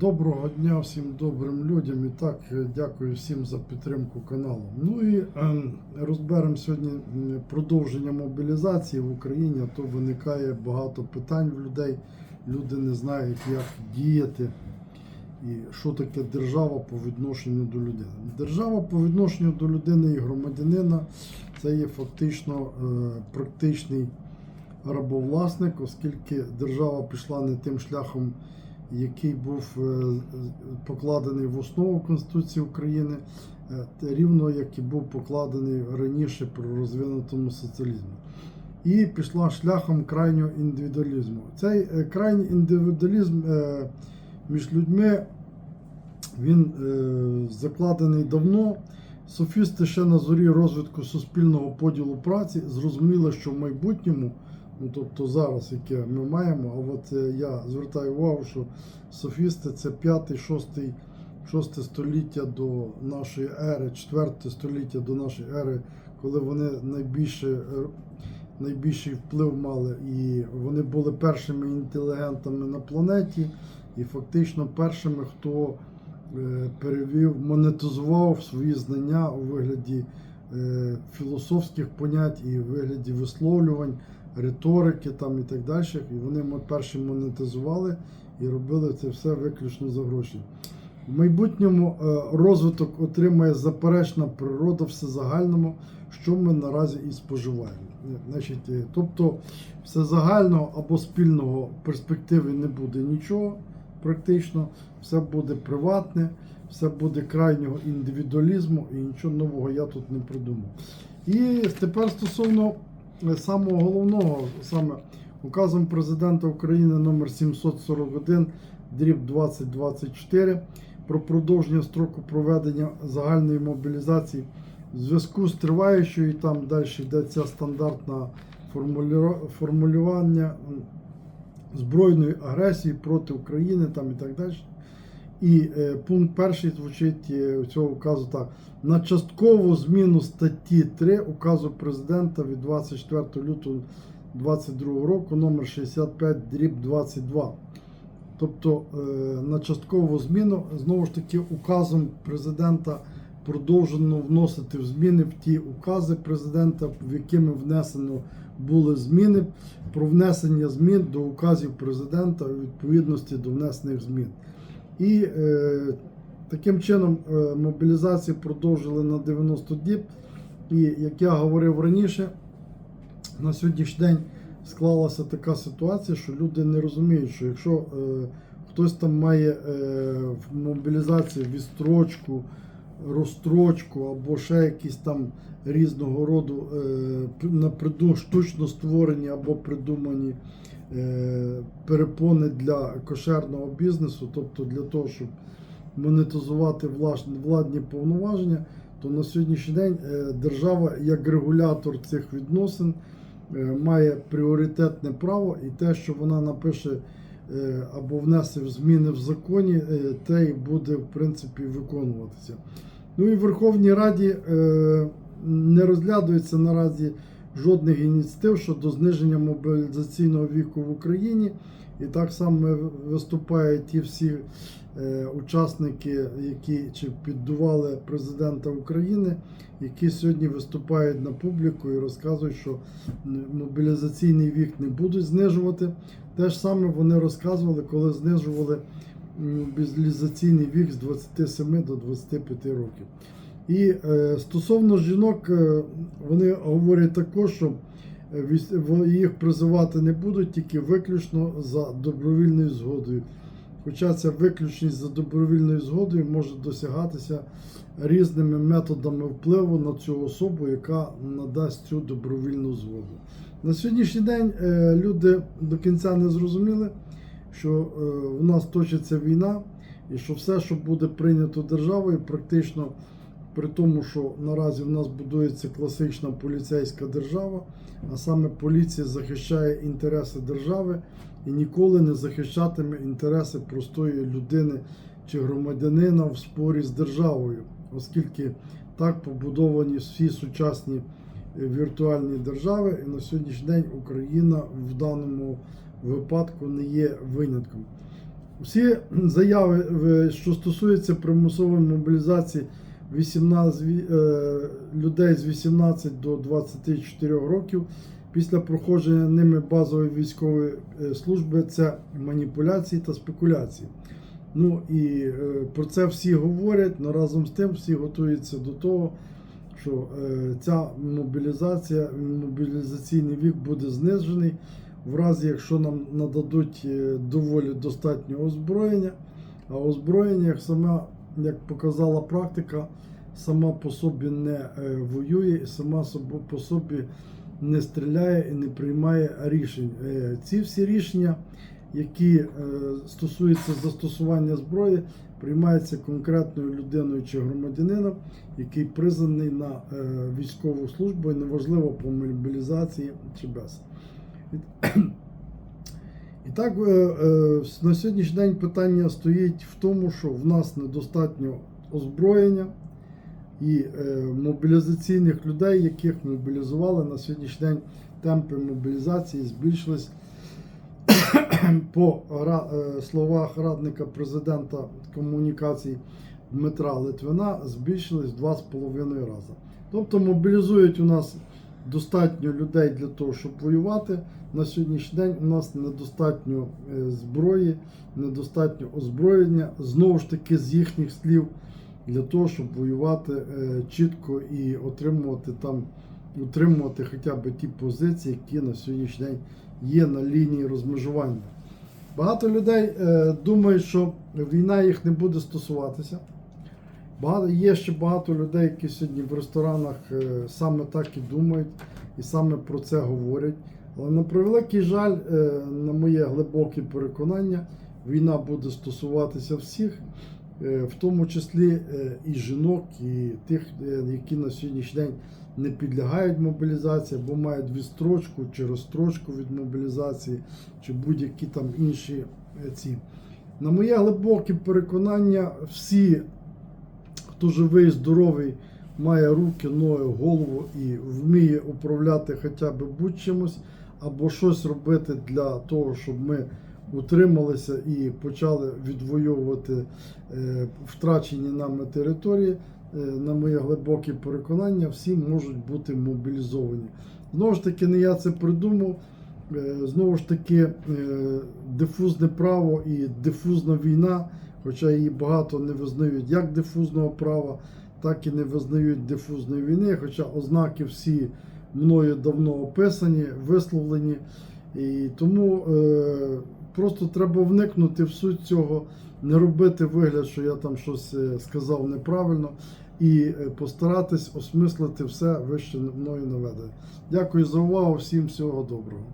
Доброго дня всім добрим людям. І так, е, дякую всім за підтримку каналу. Ну і е, розберемо сьогодні продовження мобілізації в Україні, а то виникає багато питань в людей. Люди не знають, як діяти і що таке держава по відношенню до людини. Держава по відношенню до людини і громадянина це є фактично е, практичний рабовласник, оскільки держава пішла не тим шляхом, який був е, покладений в основу Конституції України, е, рівно як і був покладений раніше при розвинутому соціалізмі. І пішла шляхом крайнього індивідуалізму. Цей е, крайній індивідуалізм між людьми він закладений давно. Софісти ще на зорі розвитку суспільного поділу праці зрозуміли, що в майбутньому, ну тобто зараз, яке ми маємо, а от е, я звертаю увагу, що софісти це 5-6 6 століття до нашої ери, 4 століття до нашої ери, коли вони найбільше, е, найбільший вплив мали, і вони були першими інтелігентами на планеті, і фактично першими, хто е, перевів, монетизував свої знання у вигляді філософських понять і в вигляді висловлювань, риторики там і так далі. І вони перші монетизували і робили це все виключно за гроші. В майбутньому е, розвиток отримає заперечна природа всезагальному, що ми наразі і споживаємо. Е, Значить, е, тобто всезагального або спільного в перспективі не буде нічого практично, все буде приватне, все буде крайнього індивідуалізму і нічого нового я тут не придумав. І тепер стосовно самого головного, саме указом президента України номер 741 дріб 2024 про продовження строку проведення загальної мобілізації в зв'язку з триваючою, і там далі йдеться стандартне формулювання збройної агресії проти України там і так далі. І е, пункт перший звучить е, цього указу так: на часткову зміну статті 3 указу президента від 24 лютого 2022 року номер 65 дріб 22. Тобто е, на часткову зміну знову ж таки указом президента продовжено вносити в зміни в ті укази президента, в якими внесено були зміни про внесення змін до указів президента у відповідності до внесених змін. І е, таким чином е, мобілізацію продовжили на 90 діб. І як я говорив раніше, на сьогоднішній день склалася така ситуація, що люди не розуміють, що якщо е, хтось там має е, в мобілізації відстрочку, розстрочку або ще якісь там різного роду е, на штучно створені або придумані перепони для кошерного бізнесу, тобто для того, щоб монетизувати владні повноваження, то на сьогоднішній день е, держава як регулятор цих відносин е, має пріоритетне право, і те, що вона напише е, або внесе зміни в законі, е, те і буде в принципі виконуватися. Ну і в Верховній Раді е, не розглядується наразі жодних ініціатив щодо зниження мобілізаційного віку в Україні. І так само виступають ті всі е, учасники, які чи піддували президента України, які сьогодні виступають на публіку і розказують, що мобілізаційний вік не будуть знижувати. Те ж саме вони розказували, коли знижували мобілізаційний вік з 27 до 25 років. І е, стосовно жінок, е, вони говорять також, що е, їх призивати не будуть тільки виключно за добровільною згодою. Хоча ця виключність за добровільною згодою може досягатися різними методами впливу на цю особу, яка надасть цю добровільну згоду. На сьогоднішній день люди до кінця не зрозуміли, що в нас точиться війна, і що все, що буде прийнято державою, практично при тому, що наразі в нас будується класична поліцейська держава, а саме поліція захищає інтереси держави і ніколи не захищатиме інтереси простої людини чи громадянина в спорі з державою, оскільки так побудовані всі сучасні е, віртуальні держави, і на сьогоднішній день Україна в даному випадку не є винятком. Всі заяви, е, що стосуються примусової мобілізації 18, е, людей з 18 до 24 років після проходження ними базової військової е, служби, це маніпуляції та спекуляції. Ну і е, про це всі говорять, але разом з тим всі готуються до того, що ця мобілізація, мобілізаційний вік буде знижений в разі, якщо нам нададуть доволі достатньо озброєння. А озброєння, як сама, як показала практика, сама по собі не е, воює і сама по собі не стріляє і не приймає рішень. Е, Ці всі рішення, які е, стосуються застосування зброї, приймаються конкретною людиною чи громадянином, який призваний на військову службу, і неважливо по мобілізації чи без. І так, е, е, на сьогоднішній день питання стоїть в тому, що в нас недостатньо озброєння і е, мобілізаційних людей, яких мобілізували на сьогоднішній день темпи мобілізації збільшились по словах радника президента комунікацій Дмитра Литвина збільшились в 2,5 рази. Тобто мобілізують у нас достатньо людей для того, щоб воювати. На сьогоднішній день у нас недостатньо е, зброї, недостатньо озброєння, знову ж таки, з їхніх слів, для того, щоб воювати е, чітко і отримувати там, утримувати хоча б ті позиції, які на сьогоднішній день є на лінії розмежування. Багато людей е, думають, що війна їх не буде стосуватися. Багато, є ще багато людей, які сьогодні в ресторанах е, саме так і думають, і саме про це говорять. Але на превеликий жаль, е, на моє глибоке переконання, війна буде стосуватися всіх, е, в тому числі і жінок, і тих, які на сьогоднішній день не підлягають мобілізації, або мають відстрочку чи розстрочку від мобілізації, чи будь-які там інші ці. На моє глибоке переконання, всі хто живий, здоровий, має руки, ноги, голову і вміє управляти хоча б будь-чимось, або щось робити для того, щоб ми утрималися і почали відвоювати е, втрачені нами території. Е, на моє глибоке переконання, всі можуть бути мобілізовані. Знову ж таки, не я це придумав. Е, Знову ж таки, дифузне право і дифузна війна, хоча її багато не визнають як дифузного права, так і не визнають дифузної війни, хоча ознаки всі мною давно описані, висловлені. І тому е, просто треба вникнути в суть цього, не робити вигляд, що я там щось е, сказав неправильно, і е, постаратись осмислити все вище мною наведене. Дякую за увагу, всім всього доброго.